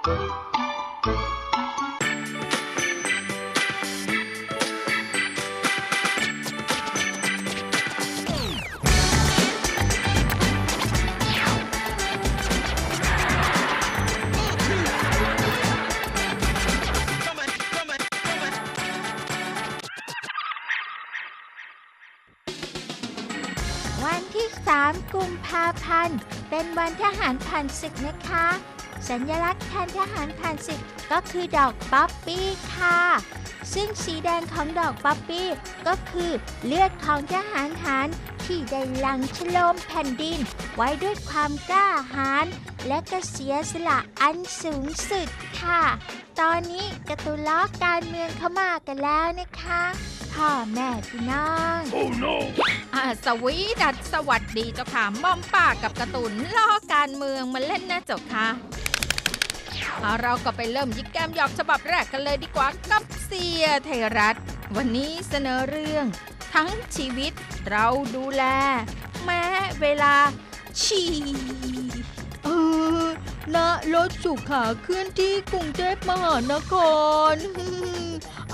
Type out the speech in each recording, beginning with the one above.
วันที่ 3 กุมภาพันธ์ เป็นวันทหารผ่านศึกนะคะ สัญลักษณ์แทนทหารผ่านศึกก็คือดอกป๊อปปี้ค่ะ ซึ่งสีแดงของดอกป๊อปปี้ก็คือเลือดของทหารหารที่ได้หลังฉโลมแผ่นดิน ไว้ด้วยความกล้าหาญและก็เสียสละอันสูงสุดค่ะ ตอนนี้การะตุนล้อการเมืองเข้ามากันแล้วนะคะพ่อแม่พี่น้องอ่าสวีดัสสวัสดีเจ้าค่ะม่อมป้ากับการ์ตูนล้อการเมืองมาเล่นนะเจ้าค่ะ เราก็ไปเริ่มยิกแกมหยอกฉบับแรกกันเลยดีกว่ากับเสียไทยรัฐ วันนี้เสนอเรื่อง ทั้งชีวิตเราดูแล แม้เวลาฉี่เออณรถสุขาเคลื่อนที่กรุงเทพมหานคร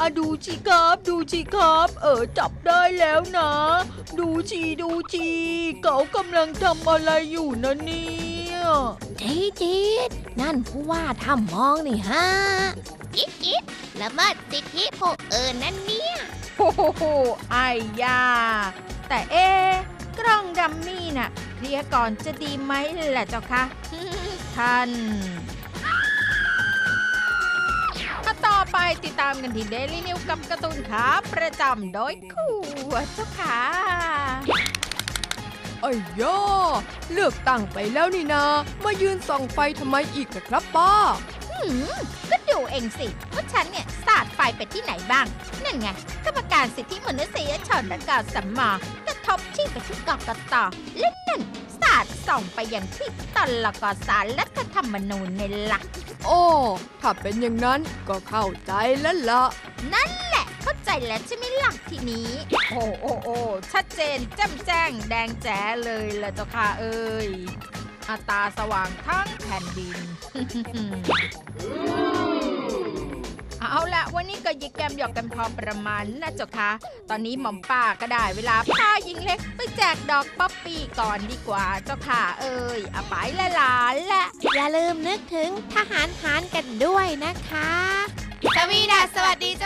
อะดูจีครับดูจีครับ เออจับได้แล้วนะ ดูจีดูจีเขากำลังทำอะไรอยู่นะนี่ ยจีจีดนั่นผู้ว่าทำมองนี่ฮะจิดจิดละเมิดสิทธิผู้อื่นนั่นเนี่ยโอ้โหไอ้ยา แต่เอะกล้องดัมมี่น่ะเคลียร์ก่อนจะดีไหมล่ะเจ้าคะท่านถ้าต่อไปติดตามกันที่เดลี่นิวกับการ์ตูนขาประจำโดยคู่เจ้าค่ะไอ้ย่าเลือกตั้งไปแล้วนี่นามายืนส่องไฟทำไมอีกนะครับป้าก็ดูเองสิว่าฉันเนี่ยสาดไฟไปที่ไหนบ้าง นั่นไงกรรมการสิทธิมนุษยชนและการสัมมากระทบที่ไปที่กกตและนั่นสาดส่องไปอย่างที่ตลกสารรัฐธรรมนูญในหลัก โอ้ ถ้าเป็นอย่างนั้นก็เข้าใจแล้วละนั่นแหละ เข้าใจแล้วใช่ไหมหลักทีนี้ โอ้โอ้โอ้ชัดเจนแจ่มแจ้ง แดงแจ๋เลยล่ะเจ้าค่ะเอ้ยอาตาสว่างทั้งแผ่นดิน เอาละวันนี้ก็ยิกแกมหยอกกันพอประมาณนะเจ้าค่ะ ตอนนี้หม่อมป้าก็ได้เวลาพายิงเล็ก ไปแจกดอกป๊อปปี้ก่อนดีกว่าเจ้าค่ะ เอ้ยเอาไปละหลานละอย่าลืมนึกถึงทหารหารกันด้วยนะคะสวีดาสวัสดีเจ้าค่ะ